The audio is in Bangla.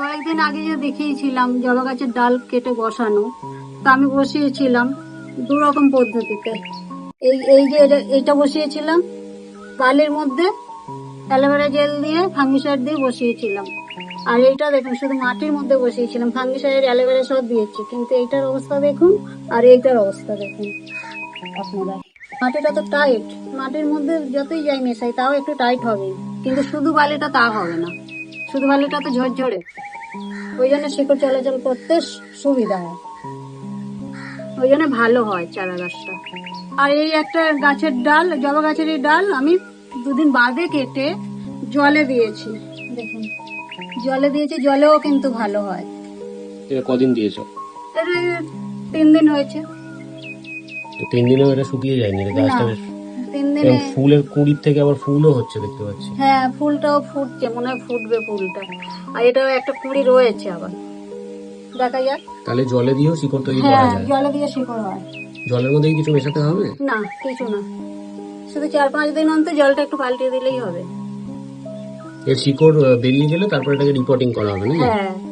কয়েকদিন আগে যে দেখিয়েছিলাম জবা গাছের ডাল কেটে বসানো, তা আমি বসিয়েছিলাম দু রকম পদ্ধতিতে। এই এই যে এটা- এইটা বসিয়েছিলাম, বালির মধ্যে অ্যালোভেরা জেল দিয়ে, ফাঙ্গিসাইড দিয়ে বসিয়েছিলাম। আর এইটা দেখুন, শুধু মাটির মধ্যে বসিয়েছিলাম, ফাঙ্গিসাইড, অ্যালোভেরা সব দিয়েছি। কিন্তু এইটার অবস্থা দেখুন, আর এইটার অবস্থা দেখুন। আপনারা, মাটিটা তো টাইট মাটির মধ্যে যতই যাই মেশাই, তাও একটু টাইট হবে কিন্তু শুধু বালিটা তা হবে না, শুধু বালিটা তো ঝরঝরে। ওই জন্য শিকড় চলাচল করতে সুবিধা হয়। ওই জন্য ভালো হয় চারা গাছটা। আর এই একটা গাছের ডাল জবা গাছের এই ডাল আমি দুদিন বাদে কেটে জলে দিয়েছি। দেখুন জলে দিয়েছি জলেও কিন্তু ভালো হয়। এটা কদিন দিয়েছ? তিন দিন হয়েছে। তিন দিনেও এটা শুকিয়ে যায়নি গাছটা তিন এবং দিনে ফুলের কুড়ির থেকে আবার ফুলও হচ্ছে দেখতে পাচ্ছি। হ্যাঁ ফুলটাও ফুটছে মনে হয় ফুটবে ফুলটা। আর এটাও একটা কুড়ি রয়েছে আবার। দেখা যাক। তাহলে জলে দিয়েও শিকড় তৈরি করা হ্যাঁ যায়। জলে দিয়ে শিকড় হয়। জলের মধ্যে কি কিছু মেশাতে হবে? না কিছু না। শুধু চার পাঁচ দিন অন্তর জলটা একটু পাল্টিয়ে দিলেই হবে। এর শিকড় বেরিয়ে গেলে তারপর এটাকে রিপোর্টিং করা হবে না হ্যাঁ।